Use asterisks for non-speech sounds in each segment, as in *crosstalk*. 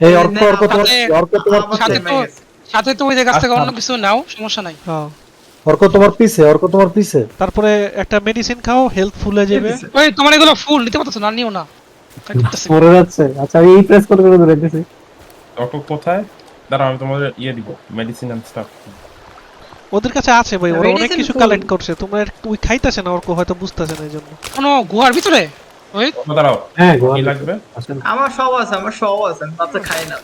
এই অর্ক অর্ক তোমার অর্ক তোমার সাথে তো সাথে যে কাছ থেকে আচ্ছা। অন্য কিছু নাও সমস্যা নাই। হ্যাঁ। অর্ক তোমার পিছে অর্ক তোমার পিছে। তারপরে একটা মেডিসিন খাও হেলথ ফুল হয়ে যাবে। ওই তোমার এগুলো ফুল নিতে পারতেছো না নিও না। *laughs* মরে যাচ্ছে। আচ্ছা আমি এই প্রেস করে করে ধরে দিছি অটো কোথায়? দাঁড়া আমি তোমাদের ইয়ে দিব মেডিসিন এন্ড স্টাফ ওদের কাছে আছে ভাই ওরা অনেক কিছু কালেক্ট করছে। তোমরা ওই খাইতেছে না ওরকো হয়তো বুঝতেছে না এই জন্য। কোনো গুহার ভিতরে? ওই দাঁড়াও। হ্যাঁ কি লাগবে? আমার সব আছে আমার সব আছে আমি খাই না।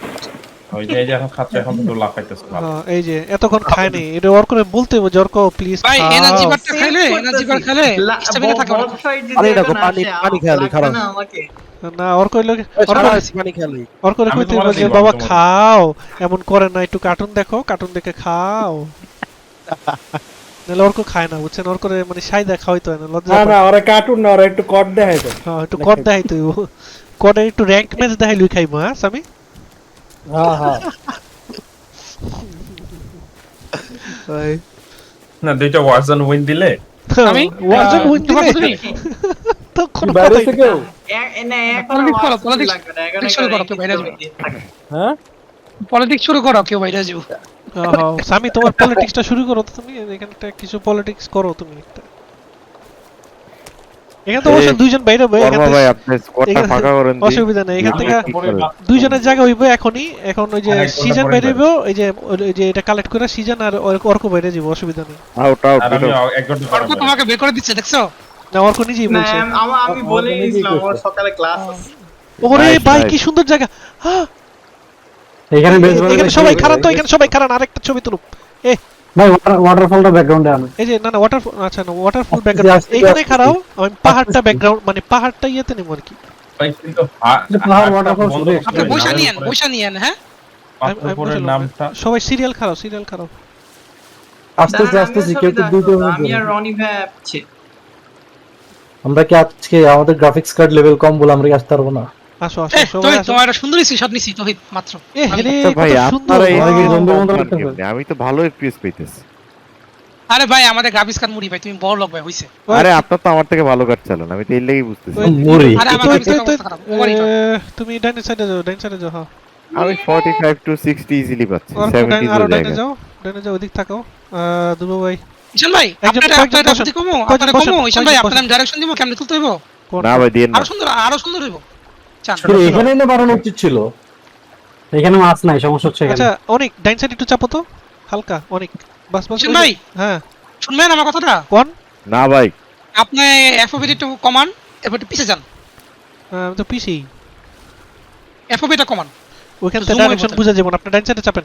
ওই যে এখন খাচ্ছে এখন তো লাফাইতেছে ভালো হ্যাঁ, এই যে এতক্ষণ খায়নি। এটা ওর করে বলতে হবে যে ওরকো প্লিজ ভাই এনার্জি বারটা খাইলে এনার্জি বার খেলে স্ট্যামিনা থাকে বল অনেক। fight যদি আরে দেখো, পানি- পানি আমার খারাপ। না ওর কইলো ওর করে পানি খেয়ালি ওর করে কইতে হবে যে বাবা খাও। এমন করে না একটু কার্টুন দেখো কার্টুন দেখে খাও। *laughs* নাহলে ওর খায় না বুঝছেন? ওর করে মানে সাইদা খাওয়াইতো না লজ্জা না না ওরা কার্টুন না ওরা একটু কট দেখায় তো হ্যাঁ একটু দেখাইতো কডে একটু র্যাঙ্ক ম্যাচ দেখাই লুই খাইবো হ্যাঁ সামি হ্যাঁ হ্যাঁ। না দুইটা ওয়ার্জন উইন দিলে? আমি? ওয়ার্জন উইন দিলে? তো কোনো *laughs* বাইরে থেকে? না, এখন Politics করো, এখন politics শুরু করো, কেউ বাইরে যাবে। হ্যাঁ? পলিটিক্স শুরু করো কেউ বাইরে হ্যাঁ, সামি তোমার *laughs* পলিটিক্সটা শুরু করো তো তুমি এখানটা কিছু পলিটিক্স করো তুমি একটা। এখানে তো অবশ্য দুইজন বাইরে হবে এখান ভাই আপনি স্কোয়াডটা ফাঁকা করেন দিন। অসুবিধা নেই এখান থেকে দুইজনের জায়গা হইবে এখনই এখন ওই যে সিজন বাইরে হইবো এই যে ওই যে এটা কালেক্ট করে সিজন আর অর্ক বাইরে যাব অসুবিধা নেই। আউট আউট অর্ক তোমাকে বের করে দিচ্ছে দেখছ? না অর্ক নিজেই বলছে। আমি আমার বলে আমার সকালে ক্লাস আছে ওরে ভাই কি সুন্দর জায়গা। হ্যাঁ, এখানে বেশ এখানে সবাই খারাপ তো এখানে সবাই খারাপ আরেকটা ছবি তুলুক। ভাই ওয়াটারফলটা ব্যাকগ্রাউন্ডে আনো এই যে না না ওয়াটার আচ্ছা না ওয়াটারফল ব্যাকগ্রাউন্ড আস্তে। খারাপ আমি পাহাড়টা ব্যাকগ্রাউন্ড মানে পাহাড়টা ইয়েতে নেব আর কি। ভাই কিন্তু পাহাড় আপনি নিয়েন নিয়েন হ্যাঁ? নামটা সবাই সিরিয়াল খারাপ সিরিয়াল খারাপ। আস্তে আস্তে কেউ তো। মিনিট আমি আর রনি ভাই আছি আমরা কি আজকে আমাদের গ্রাফিক্স কার্ড লেভেল কম বলে আমরা কি আসতে পারব না? আসো আসো সবাই আসো। তোমার সুন্দর স্ক্রিনশট নিছি তহিদ মাত্র। এ আচ্ছা ভাই আপনারা? আমি তো ভালো এফপিএস পাইতেছি। আরে ভাই আমাদের গ্রাফিক্স কার্ড মুড়ি ভাই তুমি বড় লোক ভাই হইছে। আরে আপনার তো আমার থেকে ভালো কাট চালান আমি তো এর লেগেই বুঝতেছি। মুড়ি। আরে আমার তুমি ডাইনে সাইডে যাও ডাইনে সাইডে যাও হ্যাঁ। আমি 45 টু 60 ইজিলি পাচ্ছি 70 আরও তো ডাইনে যাও ডাইনে যাও ওদিক থাকো। দুবো ভাই। ঈশান ভাই আপনারা আপনারা। কমো আপনারা কমো ঈশান ভাই আপনারা ডাইরেকশন দিব কেমনে তুলতে হইব? না ভাই দিয়ে না। আরও সুন্দর আরও সুন্দর হইব। চান। এখানে এনে বানানো উচিত ছিল। এখানে মাছ নাই সমস্যা হচ্ছে আচ্ছা অনেক ডাইন সাইড একটু চাপো তো। হালকা অনেক বাস বাস যে- ভাই। হ্যাঁ। শুনবেন আমার কথাটা। কোন? না ভাই। আপনি এফওবি একটু কমান এরপর একটু পিছে যান। আমি তো পিছি এফওবিটা কমান। ওইখান থেকে ডাইরেকশন। বুঝা যাবে আপনি ডাইন সাইডে চাপেন।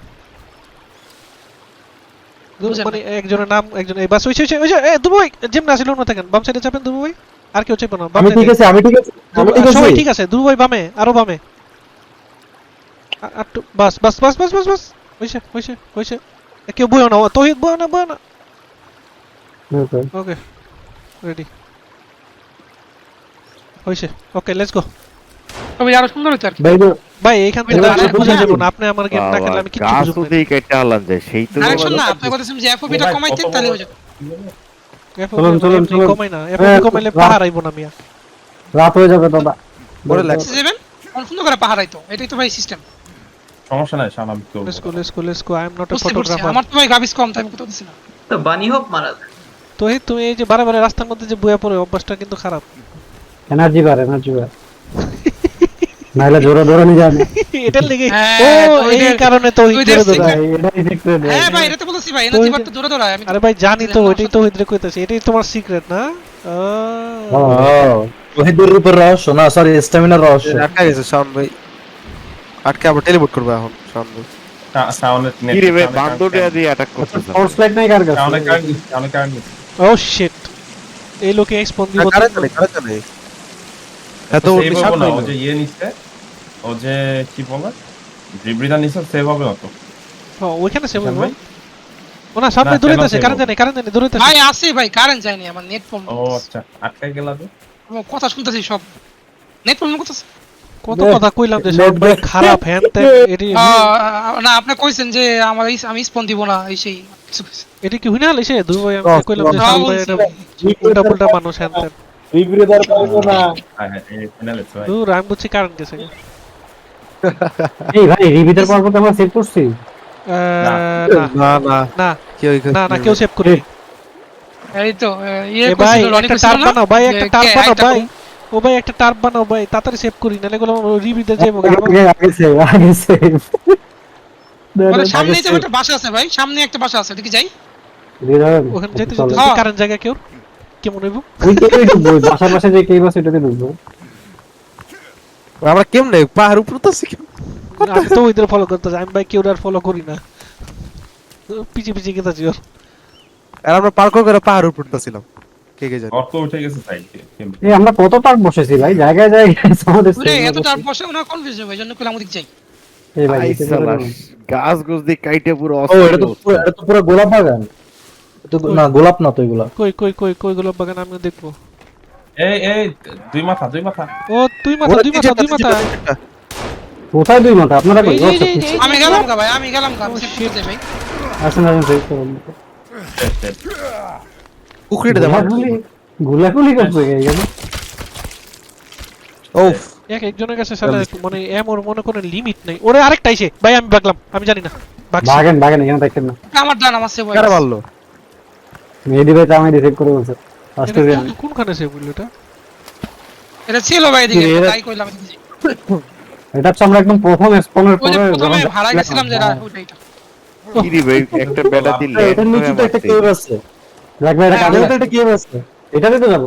মানে একজনের নাম একজন এই বাস ওই ওই ওই এ দুবো ভাই যেমন আসিল না থাকেন। বাম সাইডে চাপেন দুবো ভাই আর কেউ চাপে না বাম আমি ঠিক আছে আমি ঠিক আছে আমি ঠিক আছে। সবাই ঠিক আছে দুবো ভাই বামে আরও বামে। আর একটু বাস বাস বাস বাস বাস বাস। হইছে হইছে হইছে। এ, কেউ বইও না ও, তহিদ বইও না বইও না। ওকে রেডি হইছে ওকে লেটস গো তবে আরও সুন্দর হইতো আর কি। ভাই এইখান থেকে বুঝা। যাবে না আপনি আমার গেম না খেললে আমি কিচ্ছু গাছ বুঝব না। ওদিকে কেটে আলান যায় সেই তো না আপনি বলতেছেন যে এফওবিটা ভাই, কমাইতে তাহলে হয়ে যাবে চলুন, চলুন, চলুন। কমাই না এফ হ্যাঁ, কমাইলে পাহাড় আইবো না মিয়া। রাত হয়ে যাবে দাদা। পরে লাগছে। যাবেন? অনেক সুন্দর করে পাহাড় আইতো। এটাই তো ভাই সিস্টেম সমস্যা নাই আমি আই এম নট ফটোগ্রাফার আমার তো ভাই গ্রাফিক্স কম তাই আমি কোথাও দিছি না। তো বানি হোক মারা তো তুমি এই যে বারে বারে রাস্তার মধ্যে যে বয়ে পড়ে অভ্যাসটা কিন্তু খারাপ। এনার্জি বার এনার্জি বার নাইলে জোরে ধরে নিয়ে যাবে। *laughs* এটার লেগে হ্যাঁ, ও এই কারণে তো হিটের secret- এটাই সিক্রেট হ্যাঁ ভাই এটা তো বলছি ভাই এনার্জি বারটা দূরে দূরে আমি আরে ভাই জানি তো ওইটাই তো হিদ্রে কইতাছি এটাই তোমার সিক্রেট না? ও। ওহিদুর উপর রহস্য না সরি স্ট্যামিনার রহস্য। আটকা গেছে শাম ভাই। আটকে আবার টেলিপোর্ট করবে এখন শাম ভাই। সাউন্ডের নেট কি রে ভাই বান্দরটা দিয়ে অ্যাটাক করতেছে ফোর্স লাইট নাই কার কাছে? সাউন্ডের কারণ সাউন্ডের কারণ ও শিট এই লোকে এক্সপন দিব কারে চলে কারে চলে? এত সেভ হবে না ও যে ইয়ে নিচ্ছে ও যে কি বলে জিব্রিদা নিচ্ছে সেভ হবে না তো হ্যাঁ, ওইখানে সেভ ঈশান হইবো? ও না সামনে দূরে আছে কারেন্ট হবে? কারেন্ট জানে দূরে আছে। ভাই আছে ভাই কারেন্ট যায়নি আমার নেট প্রবলেম ও আচ্ছা আটকাই গেলা তো কথা শুনতেছি সব। নেট প্রবলেম করতেছে? কত কথা কইলাম যে সব ভাই খারাপ হ্যান এটি না আপনি কইছেন যে আমার আমি স্পন দিব না এই সেই এটি কি হইনা হইছে দুই ভাই আমি কইলাম যে সব ভাই এটা উল্টা পুল্টা মানুষ হ্যান ত্যান পারব না। হ্যাঁ হ্যাঁ দূর আমি বুঝছি কারেন্ট গেছে। এই ভাই রিবিটার পর্বতে আমরা সেভ করছি। না। না। না না। কেউ না না কেউ সেভ করি এই তো ইয়ে ভাই একটা টার্প না? বানাও ভাই একটা টার্প বানাও ভাই। ও ভাই একটা টার্প বানাও ভাই তাড়াতাড়ি সেভ করি নাহলে এগুলো রিভিতে যাব আগে আগে সেভ আগে সেভ সামনেই তো একটা বাসা আছে ভাই সামনে একটা বাসা আছে দেখি যাই। ওখানে যেতে যেতে হ্যাঁ। কারেন্ট জায়গা কেউ? কেমন হইব? ঢুকবো পাশে যে বাস ওইটাতে ঢুকবো। আমরা কেমনে? পাহাড় উপরে তো আমি তো ওইদের ফলো করতে আমি ভাই কেউ আর ফলো করি না। পিছে পিছে গেতাছি ওর আর আমরা পার্কও করে পাহাড় উপরে উঠতেছিলাম। কে কে জানে? উঠে গেছে সাইডে এই আমরা কত টাক বসেছি ভাই? জায়গায় জায়গায় *laughs* আমাদের এত। বসে ওনা কনফিউজ হবে এই জন্য কইলাম ওদিক যাই। এই ভাই। গাছ গুছ দিয়ে কাইটে পুরো ও এটা তো পুরো এটা তো পুরো গোলাপ বাগান। না গোলাপ না তো এগুলা। কই কই কই কই গুলো বাগান আমি দেখব। এই এই দুই মাথা দুই মাথা। ও দুই মাথা দুই মাথা দুই মাথা। কোথায় দুই মাথা? আপনারা কই? যে, আমি গেলাম গা ভাই আমি গেলাম গা ভাই আসেন আসেন সেভ করুন শেষ, শেষ। পুকুরিটা দেবো গোলাগুলি গোলাগুলি করছে এখানে ও এক একজনের কাছে সালা মানে এমন মনে কোনো লিমিট নাই। ওরে আরেকটা আইছে। ভাই আমি বাগলাম আমি জানি না। বাগছি বাগেন বাগেন এখানে দেখেন না। আমার ডান আমার সেভ কারে মারলো? মেহেদি ভাই তো আমি রিসিভ করে বলছে। ফার্স্ট আমি কোনখানে সে বলল এটা এটা ছিল ভাই এদিকে তাই কইলাম এটা হচ্ছে আমরা একদম প্রথম স্পনের পরে প্রথমে ভাড়া গেছিলাম যেটা। ওইটা এটা কি রে ভাই একটা বেটা দিলে এটার নিচে তো একটা কেভ আছে। দেখ এটা কাজে এটাতে একটা কেভ আছে। এটাতে তো যাব।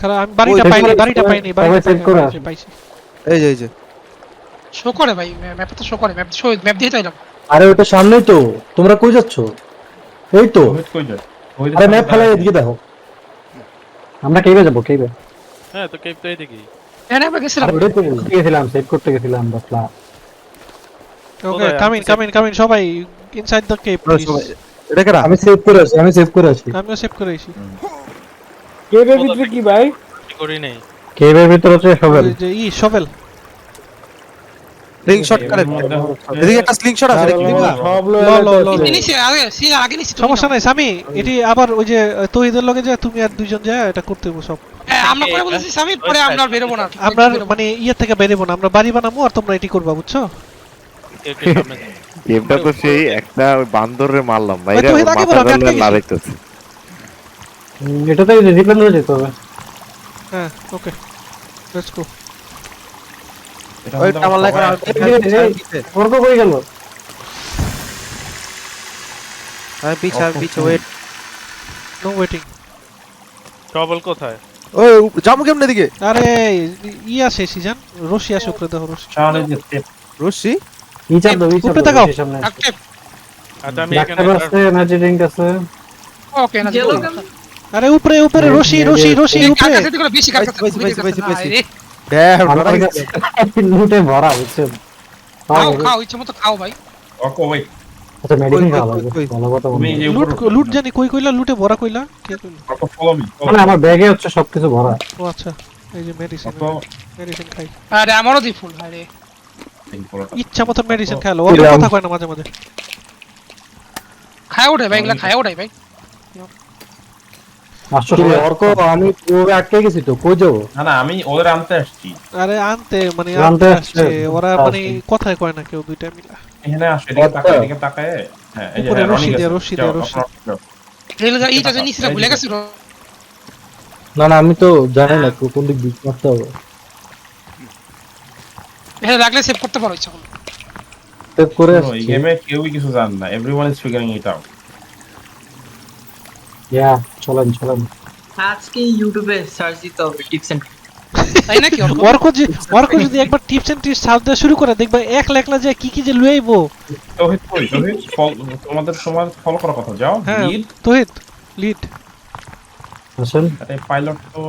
খারাপ আমি বাড়িটা পাইনি বাড়িটা পাইনি বাড়িটা save করে পাইছি। এই যে এই যে। শো করে ভাই ম্যাপে তো শো করে ম্যাপ শো ম্যাপ দিয়ে তাইলাম আরে ওটা সামনেই তো। তোমরা কই যাচ্ছ? এই তো। আরে ম্যাপ দাঁড়ায়। এদিকে দেখো। আমরা কেইবে যাব কেইবে এখানে আমরা গেছিলাম। ওটাই তো। গেছিলাম সেভ করতে গেছিলাম বসলা okay come in come in come in সবাই ইনসাইড দ্য ওরা এটা কারা? আমি সেভ করে আছি আমি সেভ করে আছি। আমিও সেভ করে আইছি কেবের ভিতরে কি ভাই? করি নাই। কেইবের ভিতর হচ্ছে সবেল। ওই যে ই শভেল শট করে এদিকে একটা স্লিং শট আছে। সমস্যা নাই সামি এটি আবার ওই যে তহিদের লগে যায় তুমি আর দুইজন যায় এটা করতে হবে সব। হ্যাঁ, আমরা পরে বলেছি সামি পরে আমরা বেরোবো না। আমরা মানে ইয়ে থেকে বেরোবো না আমরা বাড়ি বানাবো আর তোমরা এটি করবা বুঝছ? *laughs* গেমটা তো সেই একটা ওই বান্দরে মারলাম ভাই রে গেছি। লাগাইতেছে এটাতে রিপ্লেন হয়ে যেতে হবে। হ্যাঁ ওকে লেটস গো এটা ওই হয়তো আমার লাগা সবাই- ওর তো কই গেল আমি পিছে আমি পিছে ওয়েট নো ওয়েটিং ওই জামু কেমনে দিকে আরে ই আসে সিজন রশি আসে উপরে রশি রশি দাও উপরে তাকাও। আচ্ছা আছে এনার্জি ড্রিঙ্ক আছে ওকে না আরে উপরে উপরে রশি রশি রশি উপরে বেশি কার কাছে পাইছি, পাইছি, পাইছি, পাইছি। আরে, ড্যাম লুটে ভরা বুঝছেন? খাও খাও ইচ্ছে মতো খাও ভাই। অর্ক wait, আচ্ছা মেডিসিন খাওয়া লাগবে। ভালো কথা তুমি বলছো এই লুট লুট জানি কই কইলা লুটে ভরা কইলা? কে কইলা? অর্ক follow me, মানে আমার ব্যাগে হচ্ছে সবকিছু ভরা। ও আচ্ছা। এই যে মেডিসিন মেডিসিন খাই। আরে আমারও দি ফুল আরে। এই ইচ্ছা মতো মেডিসিন খাইলো ও কথা কয় না মাঝে মাঝে। খায় ওঠে ভাই এগুলা খায় ওঠে ভাই? অর্ক আমি ওরে আটকে গেছি তো কই যাব? না না আমি ওদের আনতে আসছি। আরে আনতে মানে আনতে আনতে আসছে। আসছে। ওরা মানে কথাই কয় না কেউ দুইটা মিলা। এখানে আসো এদিকে আচ্ছা। তাকায় এদিকে তাকায়। হ্যাঁ এই যে হ্যাঁ, রশি দিয়ে, রশি দিয়ে, রশি। রেলগা ইটা যে নিছিল ভুলে গেছিল। না না আমি তো জানি না কোন দিক দিক করতে হবে। এটা লাগলে সেভ করতে পারো ইচ্ছা করলে। সেভ করে এই গেমে কেউই কিছু জানে না। Everyone is figuring it out yeah চলেন চলেন। আজকে ইউটিউবে সার্চ দিতে হবে টিপস এন্ড তাই নাকি অর্ক? অর্ক যে যদি একবার টিপস এন্ড ট্রিক্স সার্চ দেওয়া শুরু করে দেখবা এক লেখলা যে কি কি যে লুয়াইবো তৌহিদ কই? তৌহিদ তোমাদের সময় ফলো করার কথা। যাও লিড তোহিত লিড আসেন। আরে পাইলট তো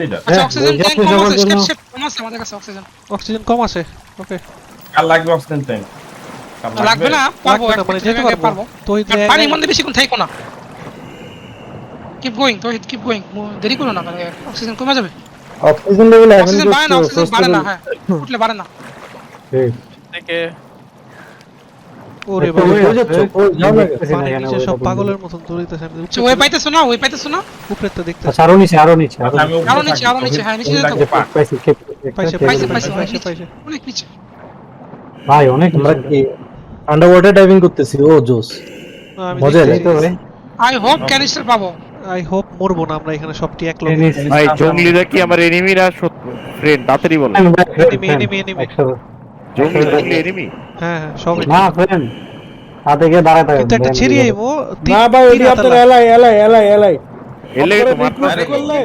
লিডার আচ্ছা অক্সিজেন ট্যাঙ্ক কম আছে স্টেপ কম আছে আমাদের কাছে অক্সিজেন অক্সিজেন কম আছে ওকে কার লাগবে অক্সিজেন ট্যাঙ্ক লাগবে না পারব মানে যেতে পারব। তোহিত পানির মধ্যে বেশিক্ষণ থাইকো না। কিপ গোয়িং তো কিপ গোয়িং দেরি করো না মানে অক্সিজেন কমে যাবে অক্সিজেন লেভেল এখন অক্সিজেন বাড়ে না অক্সিজেন বাড়ে না হ্যাঁ উঠলে বাড়ে না ওরে বাবা ওই যাচ্ছ, ওই যাও না না পানির এখানে নিচে সব পাগলের মতন দৌড়াইতেছে আমি আচ্ছা, ওই পাইতেছো না ওই পাইতেছো না উপরে তো দেখতে আচ্ছা আরও নিচে আরও নিচে আরও আচ্ছা, নিচে। আরও নিচে, থাকি, আরও নিচে, হ্যাঁ, নিচে যেতে। পাইছি পাইছে পাইছে পাইছে, পাইছে অনেক নিচে ভাই অনেক আমরা কি আন্ডার ওয়াটার ডাইভিং করতেছি ও জোস মজা এই তো ভাই আই হোপ ক্যানিস্টার পাবো আই হোপ মরব না আমরা এখানে সব টি এক লোক ভাই জঙ্গলিরা কি আমার এনিমি না শত্রু ফ্রেন্ড দাতরি বলো এনিমি এনিমি এনিমি জঙ্গলি এনিমি হ্যাঁ সব না ফ্রেন্ড হাতে গিয়ে দাঁড়ায় থাকে কিন্তু একটা ছিড়ি আইবো না ভাই ওই আপনার এলাই এলাই এলাই এলাই এলাই তো মাত্র করলে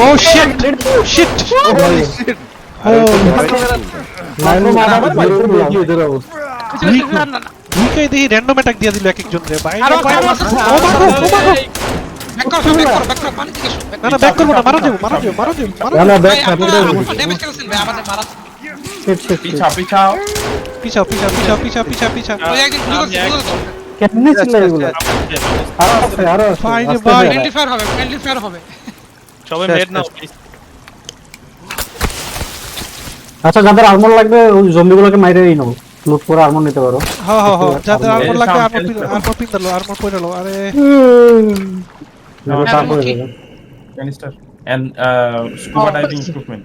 oh shit oh shit oh shit ও মারা মারা মারা মারা মারা মারা মারা দুইটাই দেখি র্যান্ডম অ্যাটাক দিয়ে দিল এক একজন রে ও ও না না ব্যাক করব না মারা যাব মারা যাব মারা যাব মারা না যাব না ব্যাক করেছেন ভাই, আমাদের মারা। পিছা পিছাও। ওই একদিন গুলি করছে, গুলি করছে। কেমনে ছিল এগুলো? আরও আছে আরও ভাই আচ্ছা যাদের আর্মর লাগবে ওই জম্বিগুলোকে মাইরেই নাও লুট করে আর্মর নিতে পারো। হ্যাঁ হ্যাঁ হ্যাঁ যাতে লাগে পিন পিন দাও আরে। Canister and scuba diving equipment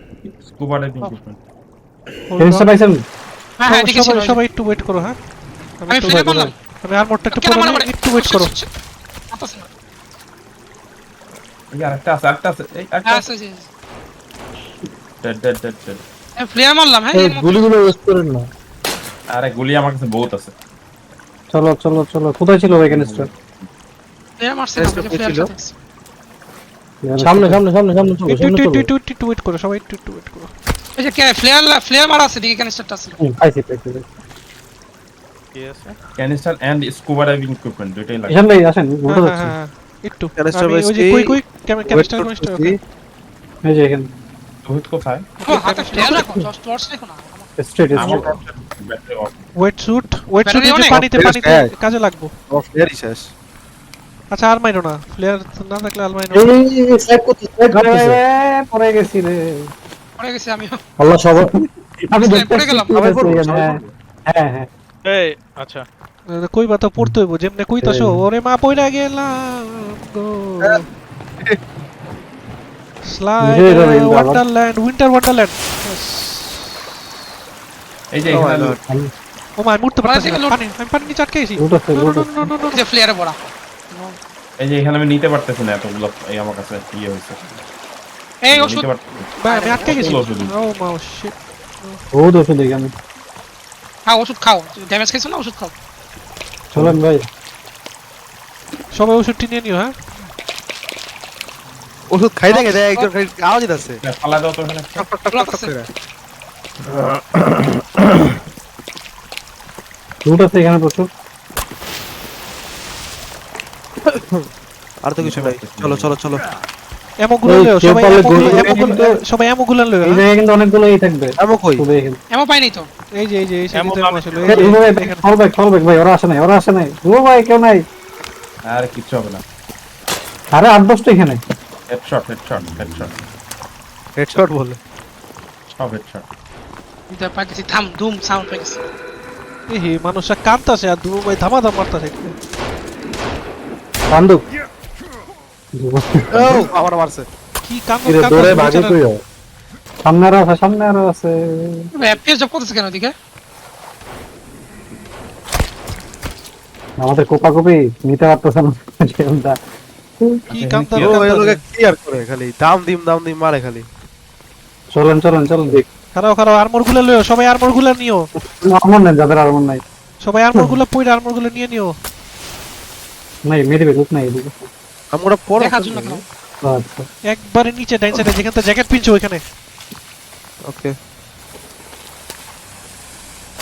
scuba diving equipment canister পাইছেন? হ্যাঁ হ্যাঁ ঠিক আছে সবাই একটু ওয়েট করো হ্যাঁ? আমি ফিরে আমি একটু পরে একটু ওয়েট করো। আছে আরেকটা আছে। এই আরেকটা আছে। ডেড গুলিগুলো করেন না। আরে গুলি আমার কাছে বহুত আছে। চলো চলো চলো। কোথায় ছিল ওই ক্যানিস্টার এ ভ্যাকেন্সটা সামনে সামনে সামনে সামনে চলো two two two two two wait করো সবাই টু টু ওয়েট করো। এই যে কে ফ্লেয়ার ফ্লেয়ার মারা আছে দিকে ক্যানিস্টারটা আছে হুম পাইছি পাইছি কি আছে? Canister and scuba diving equipment দুটেই লাগে। এখানে আসেন হ্যাঁ, ঘুরে হ্যাঁ, যাচ্ছে হ্যাঁ, একটু। ক্যানিস্টার ওই যে কই কই ক্যানিস্টার ক্যানিস্টার এই যে এখানে। বহুত কোথায়? হাতে ফ্লেয়ার রাখো টর্চ রাখো না। স্ট্রেট আমার straight battery off wait suit wait suit Battery পানিতে Yes, পানিতে। কাজে লাগবো। অফ শেষ আচ্ছা আর মাইরো না। প্লেয়ার না থাকলে আর মাইরো এই সাইড করতে সাইড আরে পড়ে গেছি রে। পড়ে গেছি আমিও। আল্লাহ সবার আমি পড়ে গেলাম। সবাই পড়ব হ্যাঁ হ্যাঁ হ্যাঁ। কই বাতা পড়তে হইব যেমনে কইতাছো। ওরে মা পয়রা গেলাম গো। স্লাইড। ওয়ান্ডারল্যান্ড উইন্টার ওয়ান্ডারল্যান্ড এই যে Oh এখানে ও মা আমি উঠতে পারতেছি না পানি আমি পানি নিচে আটকে গেছি যে এ পড়া। এই যে এখানে আমি নিতে পারতেছি না এতগুলো এই আমার কাছে ইয়ে হয়েছে এই ওষুধ। ভাই আমি আটকে গেছি? ও মা শিট বহুত ওষুধ এখানে খাও ওষুধ খাও ড্যামেজ খাইছো না ওষুধ খাও চলেন ভাই সবাই ওষুধটি নিয়ে নিও হ্যাঁ ওষুধ খাইতে খাইতে একজন খালি আওয়াজ দিতেছে ফালা দাও তো আছে লুট আছে এখানে প্রচুর। আর তো কিছু নাই। চলো চলো চলো। এমো লও সবাই পারলে এমো গুলো গুলো এমো গুলো কিন্তু- সবাই এমো লও। এই জায়গায় কিন্তু অনেকগুলো এই থাকবে। আমো কই? শুধু এখানে। এমন তো। এই যে এই যে এই সাইডে এমো ছিল এই এই, যে এই ভাই, এখানে। ব্যাক ফল ব্যাক ভাই ওরা আসে নাই ওরা আসে নাই। ও ভাই কেউ নাই। আর কিচ্ছু হবে না। আরে আট দশটা এখানে। হেডশট হেডশট হেডশট হেডশট বলে। সব হেডশট পাইতেছি থাম ধুম সাউন্ড পাইতেছি কাঁদতাছে আর দুরু ভাই ধামা ধাম মারতাছে। বান্দুক ও আমার মারছে। কি কান্দ দৌড়ে ভাগে কই যাও সামনে আরও আছে সামনে আরও আছে। এফপিএস জব করতেছে কেন ওদিকে? আমাদের কোপা কপি নিতে পারতেছে না। গেমটা। কি কান্দা ও লোকে ক্লিয়ার করে খালি। দাম দিম দাম দিম মারে খালি। চলেন চলেন চলেন। দেখ। খারাপ খারাপ আর্মরগুলো লও সবাই আর্মরগুলো নিও। আর্মর নেই যাদের আর্মর নাই। সবাই আর্মরগুলো পয়রা আর্মরগুলো নিয়ে নিও। নাই মেরে লুট নাই এদিকে। আমরা পড়ো দেখার জন্য কেন আচ্ছা। একবারে নিচে ডাইন সাইডে যেখানে তো জ্যাকেট পিনছো ওখানে ওকে।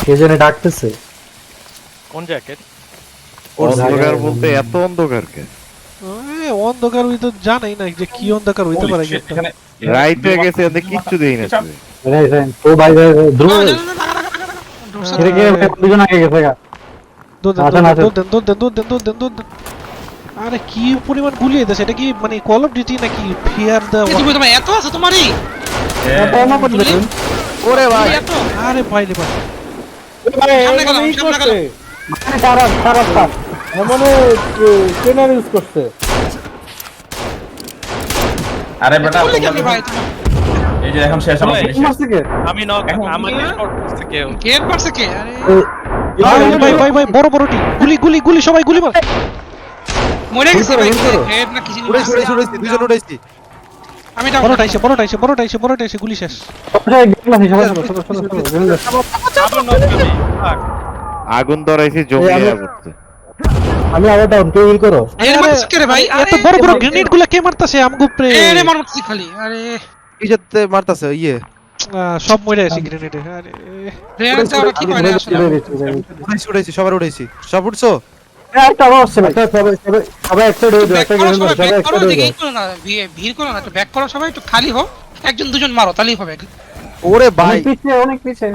কে জানে ডাকতেছে? অন্ধকার বলতে এত অন্ধকার কে? আরে অন্ধকার হইতো জানাই না যে কি অন্ধকার হইতে পারে এখানে রাইট হয়ে গেছে এতে কিচ্ছু দেই না রাইট রাইট ও ভাই ধ্রুব এর কে দুজন আগে গেছে গা আরে কি পরিমাণ গুলি হইতাছে এটা কি মানে কল অফ ডিউটি নাকি ফিয়ার দা তুমি তোমার এত আছে তোমারই ওরে ভাই আরে ভাই রে ভাই সামনে গেলাম সামনে গেলাম মানে তারা তারা ট্রেনার ইউজ করছে। আরে বেটা এই যে এখন শেষ আমার কে? আমি নক এখন- আমার শর্ট করছে কেউ। গেট পারছে কে? আরে। ভাই ভাই ভাই বড় বড় টি গুলি গুলি গুলি সবাই গুলি মার। মরে গেছে ভাই। গেট না কিছু উড়াইছি উড়াইছি উড়াইছি দুজন উড়াইছি আমি ডাউন বড়টা আইছে বড়টা আইছে বড়টা আইছে বড়টা আইছে গুলি শেষ। আগুন ধরাইছি জমি আগুন আমি আবার ডাউন কেউ হিল করো। এর মারছে কে রে ভাই? এত বড় বড় গ্রেনেডগুলা কে মারতাছে? আমগো উপরে এরে মারছে খালি। আরে। এই যে মারতাছে ইয়ে। সব মরে আছে গ্রেনেডে আরে। রেয়ার তো কি করে আসলে উড়াইছি উড়াইছি সবার উড়াইছি। সব উঠছো একটা আবার আসছে ভাই। সবাই সবাই সবাই একটা একটা করো সবাই সবাই একটা করো হয়ে করো না ভিড় করো না একটু ব্যাক করো সবাই একটু খালি হোক একজন দুজন মারো তাহলেই হবে। ওরে ভাই। অনেক পিছে অনেক পিছে।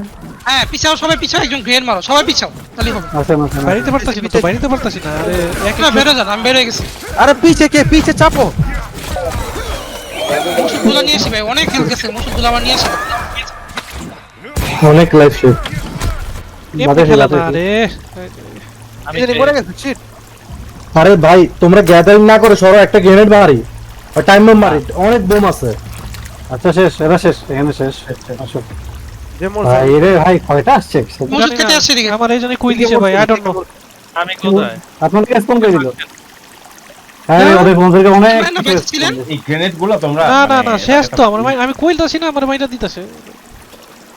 হ্যাঁ পিছাও সবাই পিছাও একজন গ্রেন মারো সবাই পিছাও তাহলেই হবে। আছে আছে বাইরেতে পারতাছি না তো বাইরেতে পারতাছি না আরে এক না বেরো যান আমি বেরো গেছি। আরে পিছে কে পিছে চাপো। নিয়ে ভাই অনেক হেল্প গেছে নিয়ে আসি। অনেক লাইফ শেপ এমনি খেলা আরে। আমি মরে গেছে শিট আরে ভাই তোমরা গ্যাদারিং না করে সরো একটা গ্রেনেড মারি। আর টাইম বম মারি অনেক বোম আছে। আচ্ছা শেষ এরা শেষ এখানে শেষ। আসো। ভাই রে ভাই কয়টা আসছে? মুসুদ কেটে আসছে এদিকে। আমার এই জন্য কই দিছে ভাই আই ডোন্ট নো আমি কোথায়? আপনার কাছে ফোন করে দিল হ্যাঁ ওদের ফোন থেকে অনেক না, না, বেঁচে ছিলেন? এই গ্রেনেডগুলো তোমরা না না না শেষ তো আমার মাই- আমি কইলতাছি না আমার মাইটা দিতাছে।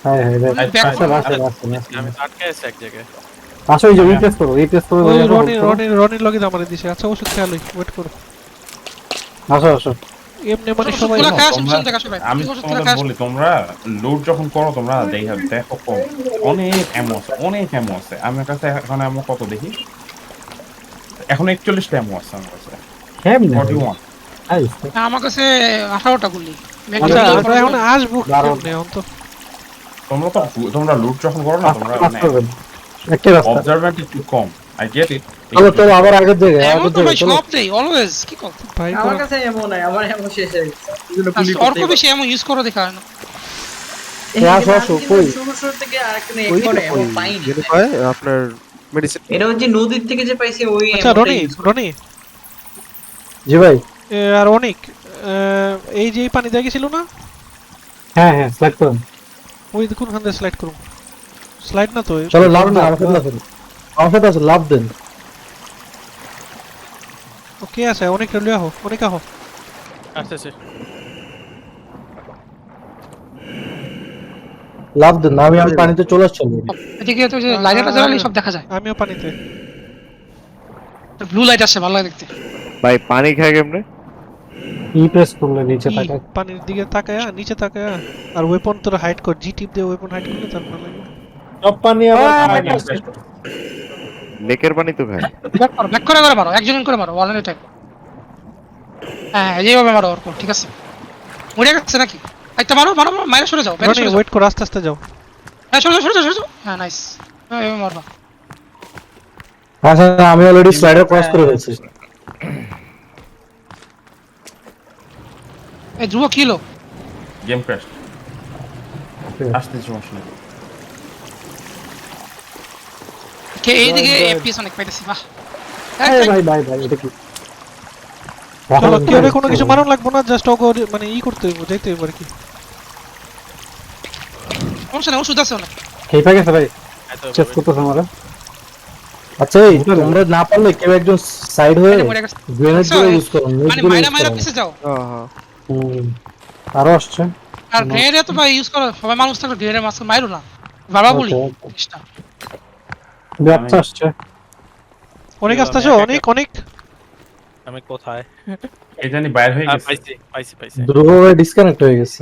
হ্যাঁ হ্যাঁ আচ্ছা, আসো আসো আসো আমি আটকে আছি এক জায়গায়। আসো এই যে রিপ্লেস করো রিপ্লেস করো রনি রনি রনির লগে আমারে দিছে। আচ্ছা ওষুধ খেয়াল ওয়েট করো। আসো আসো। এমনি মানে সবাই তোমরা- আমি তোমাদের বলি লুট যখন করো তোমরা দেখো দেখো কম। অনেক এমো আছে অনেক এমো আছে। আমার কাছে এখন এমো কত দেখি? এখন একচল্লিশটা এমো আছে আমার কাছে। কেমনে? ফর্টি ওয়ান আমার কাছে আঠারোটা গুলি। আচ্ছা এখন আসব এখন তো? তোমরা তো তোমরা লুট যখন করো না তোমরা মানে একটা রাস্তা। অবজারভেন্ট একটু কম। আই গেট ইট চলো চলো আবার আগের জায়গায় এমন তো ভাই সব দেই অলওয়েজ কি কর? ভাই আমার। কাছে এমন নাই আমার এমন শেষ হয়ে গেছে। অর্ক বেশি এমন ইউজ করো দেখা না থেকে আপনার মেডিসিন এটা হচ্ছে নদীর থেকে যে পাইছি ওই আচ্ছা রনি। রনি। জি ভাই। আর অনেক এই যে পানি দিয়ে গেছিল না? হ্যাঁ হ্যাঁ সিলেক্ট করুন। ওই কোন খান দিয়ে স্লাইড করুন? স্লাইড না তো? চলো লাভ আমার সাথে আসুন লাভ দেন ওকে আছে অনেক রেলওয়ে আহো অনেক আহো আসতেছে লাভ দেন আমি আমি পানিতে চলে আসছি এদিকে তো যে লাইটটা জ্বালালে সব দেখা যায়। আমিও পানিতে। ব্লু লাইট আসে ভালো লাগে দেখতে। ভাই পানি খায় কেমনে? ই প্রেস করলে নিচে ই, তাকায়। পানির দিকে তাকায় নিচে তাকায়। আর ওয়েপন তোর হাইড কর জি টিপ দিয়ে ওয়েপন হাইড করলে তার ভালো লাগবে সব পানি আবার লেকের পানি তো খায় ব্যাক করো ব্যাক করে করে মারো একজন করে মারো ওয়ান টাইম হ্যাঁ এইভাবে মারো অর্ক ঠিক আছে? মরে গেছে নাকি? একটা মারো মারো মাইরে সরে যাও যাও। ওয়েট করো আস্তে আস্তে যাও। হ্যাঁ সরে যাও সরে যাও সরে যাও। হ্যাঁ নাইস হ্যাঁ এভাবে মারবা। আচ্ছা আমি অলরেডি স্লাইডার ক্রস করে ফেলছি। এই ধ্রুব কি হলো গেম ক্র্যাশ আসতে সমস্যা নেই কে এইদিকে এফপিএস অনেক পাইতেছি বাহ এই ভাই ভাই ভাই এটা কি? চলো কেউ কোনো কিছু মারণ লাগবো না জাস্ট ওকে মানে ই করতে হইব যাইতে হইব আর কি। সমস্যা নেই ওষুধ আছে অনেক। খেয়ে গেছে ভাই। চেক করতেছে আমারে। আচ্ছা এই তোমরা না পারলে কেউ একজন সাইড হয়ে গ্রেনেডগুলো ইউজ করো মানে মাইরা মাইরা পিছে যাও। হ্যাঁ হ্যাঁ। আরও আসছে। আর গ্রেডে তো ভাই ইউজ করো সবাই মানুষ থাকলে গ্রেডের মাস্ক মাইরো না। বাবা বলি আসছে অনেক আস্তে আসো অনেক অনেক? আমি কোথায়? এই জানি বাইরে হয়ে গেছে। পাইছি পাইছি পাইছি। ধ্রুব ডিসকানেক্ট হয়ে গেছে।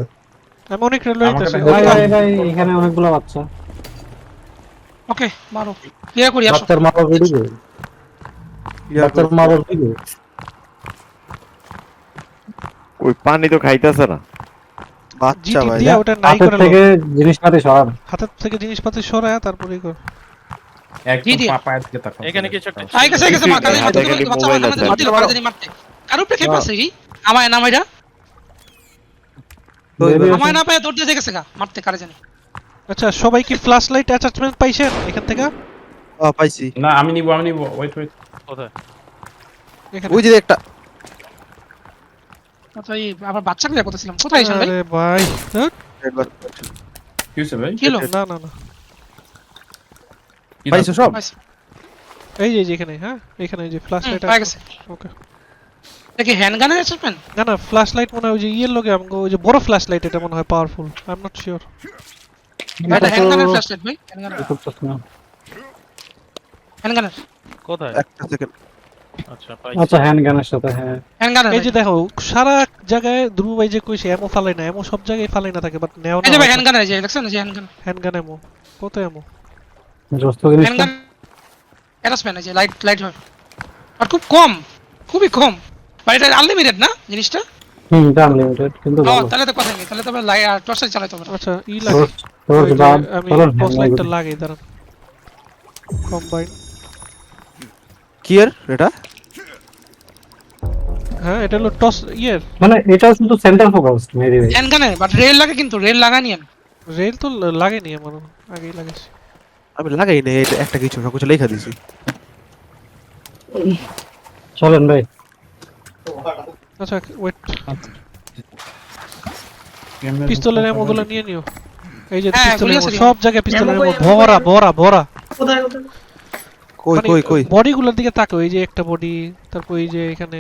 আমি অনেক রেলওয়ে আমার আছে ভাই ভাই ভাই এখানে অনেকগুলো বাচ্চা। ওকে মারো। ক্লিয়ার করি আসো। বাচ্চার মা বাবা ভিডিও বাচ্চার মা বাবা ভিডিও ওই পানি তো খাইতেছে না। বাচ্চা ভাই ওটা নাই হাতের করে থেকে জিনিসপাতি সরান। হাতের থেকে জিনিসপাতি সরায় তারপরে কর। একদম দিদি। দিকে তাকাও। এখানে কিছু একটা আই গেছে গেছে মা মারতে বাচ্চা মারতে মারতে মারতে মারতে উপরে খেপে আছে কি? আমায় নামাইরা আমায় না পায় দৌড় দিয়ে গেছে গা মারতে কারে জানি। আচ্ছা সবাই কি ফ্ল্যাশ লাইট অ্যাটাচমেন্ট পাইছেন এখান থেকে? ও পাইছি। না আমি নিব আমি নিব ওয়েট ওয়েট কোথায়? ওই যে একটা। আচ্ছা এই আবার বাচ্চাকে বের করতেছিলাম কোথায় এসেছেন ভাই? আরে ভাই কি হয়েছে ভাই? না না না। পাইছো সব এই যে হ্যাঁ? এখানে যে ফ্ল্যাশ হুম, লাইট পাই ওকে হ্যান্ড গানের অ্যাটাচমেন্ট না না ফ্ল্যাশ লাইট মনে হয় ওই যে ইয়ের লগে ওই যে বড় ফ্ল্যাশ লাইট এটা মনে হয় powerful I am not sure এটা হ্যান্ড গানের ফ্ল্যাশলাইট ভাই হ্যান্ড হ্যান্ড কোথায়? একটা সেকেন্ড আচ্ছা আচ্ছা সাথে হ্যাঁ। এই যে দেখো সারা জায়গায় ধ্রুব ভাই যে কইছে এমো ফালাই না এমো সব জায়গায় ফালাই না থাকে বাট নেও এই যে ভাই না হ্যান্ড যে দেখছেন? যে হ্যান্ড গান হ্যান্ড গান এমো কত এমো জস্ত হ্যান্ড জিনিসটা গান অ্যাটাচমেন্ট আছে লাইট লাইট হয় আর খুব কম খুবই কম। বাট এটা আনলিমিটেড না জিনিসটা? হুম এটা আনলিমিটেড কিন্তু ভালো। তাহলে তো কথা নেই। তাহলে তো লাইট টর্চ চালাতে হবে আচ্ছা ই লাগে বাদ আমি টর্চ লাইটটা দাঁড়ান। কম্বাইন কি এর এটা? হ্যাঁ এটা হলো টস ইয়ের। মানে এটা শুধু সেন্টার হ্যান্ড গানের বাট রেল লাগে কিন্তু রেল লাগানি আমি। রেল তো লাগেনি আমার আগেই লাগাইছি। আমি লাগাই না এটা একটা কিছু সব কিছু লেখা দিছি। চলেন ভাই। আচ্ছা ওয়েট পিস্তলের ঢুকতে এমো গুলো নিয়ে নিও। এই যে হ্যাঁ, পিস্তলের সব জায়গায় পিস্তলের এমো ভরা ভরা ভরা। কোথায় কই কই কই? বডি গুলোর দিকে তাকাও এই যে একটা বডি তারপর এই যে এখানে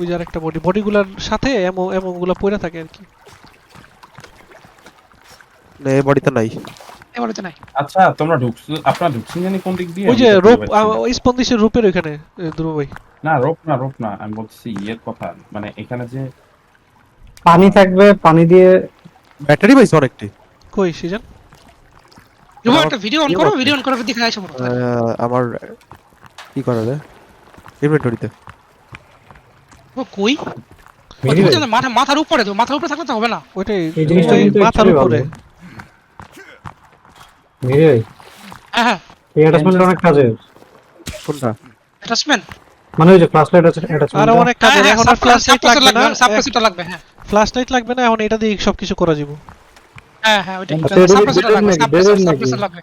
ওই যে আরেকটা বডি বডি গুলোর সাথে এমো এমো গুলো পড়ে থাকে আর কি। না এই বডিতে নাই। এবারে তো নাই? আচ্ছা তোমরা ঢুকছো আপনারা ঢুকছেন জানি কোন দিক দিয়ে? ওই যে আমি রোপ খুঁজে পাচ্ছি না। ওই স্পন্দিশের রূপের ওইখানে এ, ধ্রুব ভাই। না রোপ না রোপ না আমি বলছি ইয়ের কথা মানে এখানে যে পানি থাকবে পানি দিয়ে ব্যাটারি পাইছি কই সিজন? আমার- একটা ভিডিও অন কি করো ভিডিও অন করে দেখে আমার কি করা যায়? ইনভেন্টরিতে ও কই? মাথার উপরে তো মাথার উপরে থাকলে তো হবে না। ওইটাই মাথার উপরে। এই। অ্যাটাচমেন্ট অনেক কাজের। কোনটা? অ্যাটাচমেন্ট মানে ওই যে ফ্ল্যাশ লাইট আছে আর অ্যাটাচমেন্ট অনেক কাজে এখন আর ফ্ল্যাশ লাইট লাগবে না। সাবপ্রেসরটা লাগবে হ্যাঁ। ফ্ল্যাশ লাইট লাগবে না এখন এটা দিয়ে সবকিছু করা যাবে। হ্যাঁ হ্যাঁ ওইটা আচ্ছা, এটা সাবপ্রেসরটা দেবেন লাগবে নাকি? সাবপ্রেসর দেবেন নাকি? সাবপ্রেসর লাগবে।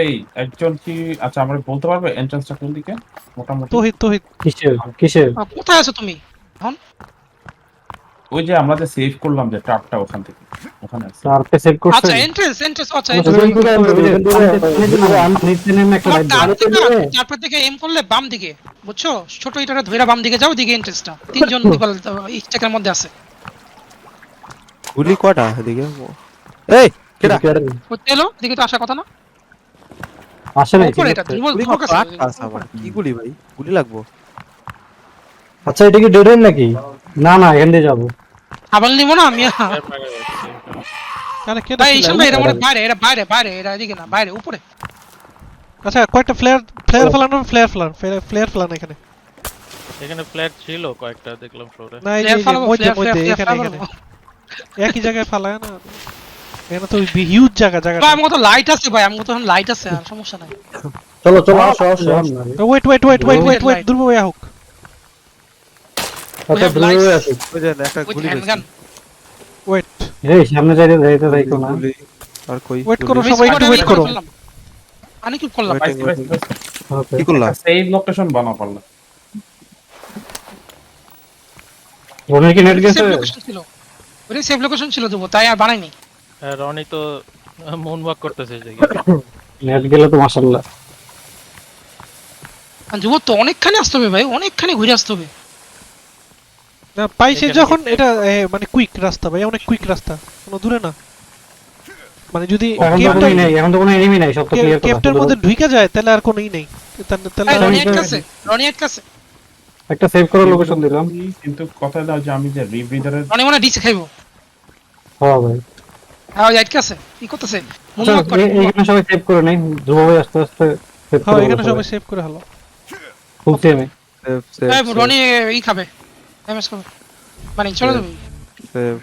এই একজন কি আচ্ছা আমরা বলতে পারবে এন্ট্রান্সটা কোন দিকে? মোটামুটি। তোহিত তোহিত কিসের? কিসের? কোথায় আছো তুমি? ওই যে আমরা যে সেভ করলাম যে ওখান থেকে ওখানে আছে। সেভ করছে? আচ্ছা এন্ট্রেন্স এন্ট্রেন্স আচ্ছা তারপর থেকে এম করলে বাম দিকে বুঝছ? ছোট ইটারে ধইরা বাম দিকে যাও দিকে এন্ট্রেন্সটা তিনজন *laughs* স্টেকের মধ্যে আছে। গুলি কটা এদিকে? এই কেডা? দিকে তো আসার কথা না? আসে উপরে এটা দুর্বল কি গুলি ভাই? গুলি লাগবো। আচ্ছা এটা কি ডেড এন্ড নাকি? না না এখান দিয়ে যাব। আবার নিবো না আমি আরে কে ভাই এইসব ভাই এটা মনে বাইরে এটা বাইরে বাইরে এটা এদিকে না বাইরে উপরে। আচ্ছা কয়েকটা ফ্লেয়ার ফ্লেয়ার ফেলানো ফ্লেয়ার ফেলান ফ্লেয়ার ফেলান এখানে। এখানে ফ্ল্যাট ছিল কয়েকটা দেখলাম ফ্লোরে। না এই মধ্যে মধ্যে এখানে এখানে। একই জায়গায় ফালায় না। এখানে তো হিউজ জায়গা জায়গা ভাই আমার তো লাইট আছে ভাই আমার তো লাইট আছে আর সমস্যা নাই। চলো চলো আসো আসো। Wait wait wait wait wait wait. ধ্রুব হোক have দ্রুত lights. আসো ওই যে একটা গুলি হ্যান্ড পেয়েছি। গান ওয়েট এই সামনে যাইতে যাইতে যাইতো না। আর কই Wait করো, সবাই একটু wait করো। আমি কি করলাম। Wait. পাইছি, পাইছি, পাইছি। ওকে কি করলা? সেভ লোকেশন বানাও পারলাম রনির কি নেট গেছে? সেভ ছিল। ওই সেভ লোকেশন ছিল দেবো তাই আর বানাইনি। হ্যাঁ, রনি তো মন ওয়াক করতেছে নেট গেলে তো মাশাআল্লাহ। যুব তো অনেকখানি আসতে হবে ভাই অনেকখানি ঘুরে আসতে হবে। না পাইছে যখন এটা মানে কুইক রাস্তা ভাই অনেক কুইক রাস্তা কোনো দূরে না। মানে যদি এখন তো কোনো নেই এখন তো কোনো এনিমি নাই সব তো ক্লিয়ার কেপটার মধ্যে ঢুকে যায় তাহলে আর কোনো ই নেই। তাহলে রনি আটকাছে রনি আটকাছে। একটা সেভ করার লোকেশন দিলাম। কিন্তু কথা দাও যে আমি যে রিব্রিদারের রনি মনে ডিসে খাইবো। হ্যাঁ ভাই। হ্যাঁ ওই আটকাছে কি করতেছে। আচ্ছা মুনওয়াক করে এ- এইখানে সবাই সেভ করে নেই ধ্রুব ভাই আস্তে আস্তে সেভ হ্যাঁ করে এখানে সবাই সেভ করে হলো। আমি সেভ সেভ এই রনি ই খাবে। ড্যামেজ খাবে মানে চলে যাবে সেভ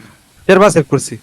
চারবার সেভ করছি